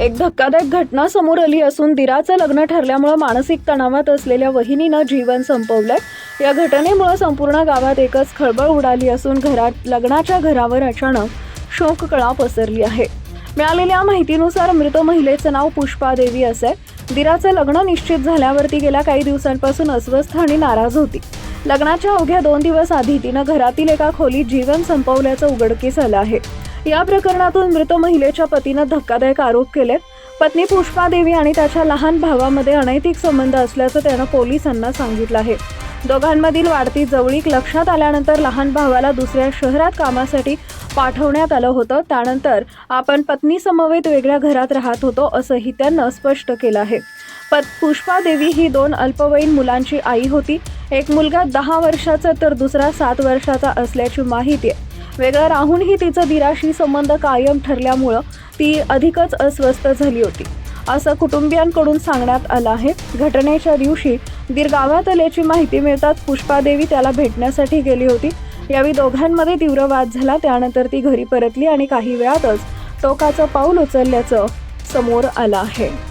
एक धक्कादायक घटना समोर आली असून दिराचं लग्न ठरल्यामुळं मानसिक तणावात असलेल्या वहिनीनं जीवन संपवलंय. या घटनेमुळं संपूर्ण गावात एकच खळबळ उडाली असून घरात लग्नाच्या घरावर अचानक शोककळा पसरली आहे. मिळालेल्या माहितीनुसार मृत महिलेचं नाव पुष्पा देवी असे. दिराचं लग्न निश्चित झाल्यावरती गेल्या काही दिवसांपासून अस्वस्थ आणि नाराज होती. लग्नाच्या अवघ्या दोन दिवस आधी तिनं घरातील एका खोलीत जीवन संपवल्याचं उघडकीस आलं आहे. या प्रकरणातून मृत महिलेच्या पतीनं धक्कादायक आरोप केले पत्नी पुष्पा देवी आणि त्याच्या लहान भावामध्ये अनैतिक संबंध असल्याचं त्यानं पोलिसांना सांगितलं आहे. दोघांमधील वाढती जवळीक लक्षात आल्यानंतर लहान भावाला दुसऱ्या शहरात कामासाठी पाठवण्यात आलं होतं. त्यानंतर आपण पत्नी समवेत वेगळ्या घरात राहत होतो असंही त्यानं स्पष्ट केलं आहे. पत पुष्पा देवी ही दोन अल्पवयीन मुलांची आई होती. एक मुलगा दहा वर्षाचा तर दुसरा सात वर्षाचा असल्याची माहिती आहे वेगळं राहूनही तिचं दिराशी संबंध कायम ठरल्यामुळं ती अधिकच अस्वस्थ झाली होती. असं कुटुंबियांकडून सांगण्यात आलं आहे. घटनेच्या दिवशी दीर गावात आल्याची माहिती मिळताच पुष्पादेवी त्याला भेटण्यासाठी गेली होती. यावेळी दोघांमध्ये तीव्र वाद झाला. त्यानंतर ती घरी परतली आणि काही वेळातच टोकाचं पाऊल उचलल्याचं समोर आलं आहे.